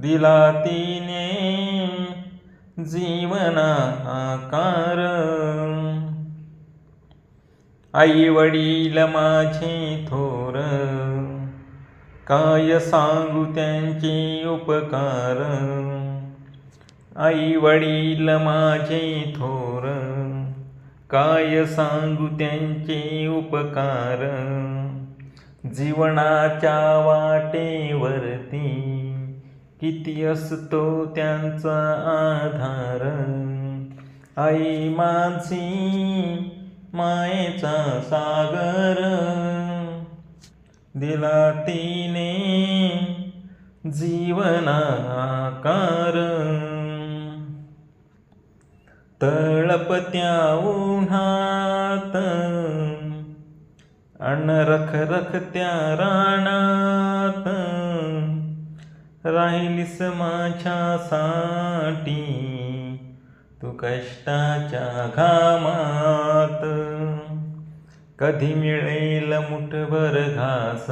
दिला तिने जीवनाकार आई वडील माझे थोर काय सांगू त्यांचे उपकार? आई वडील माझे थोर काय सांगू त्यांचे उपकार? जीवनाच्या वाटेवरती किती असतो त्यांचा आधार? आई माझी मायेचा सागर. दिला तिने जीवनाकार तळपत्या उन्हात. अन रख रखत्या राणा राहिलीस माझ्यासाठी तू कष्टाच्या घामात. कधी मिळेल मुठभर घास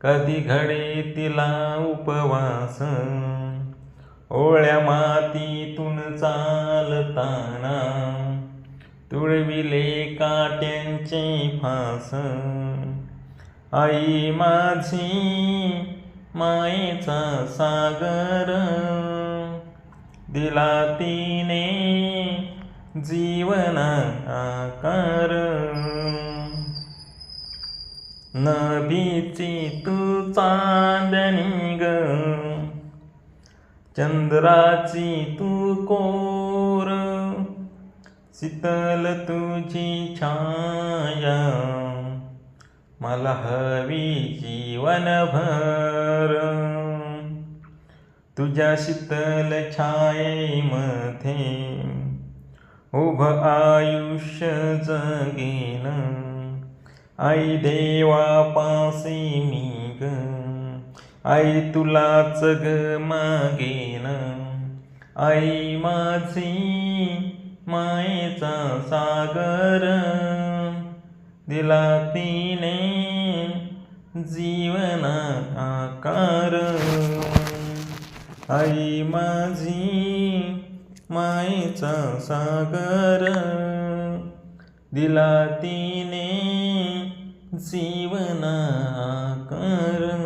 कधी घडे तिला उपवास. ओळ्या मातीतून चालताना तुळविले काट्यांचे फास. आई माझी मायेचा सागर. दिला तिने जीवन आकार. नभीची तू चांदणी ग. चंद्राची तू कोर. शीतल तुझी छाया. मला हवी जीवनभर. तुझ्या शीतल छायेमध्ये उभ आयुष्य जगेन आई देवापासी मी ग आई तुलाच ग मागेन आई माझी मायेचा सागर. दिला तिने जीवन आकार. आई माझी मायेचा सागर. दिला तिने जीवना आकार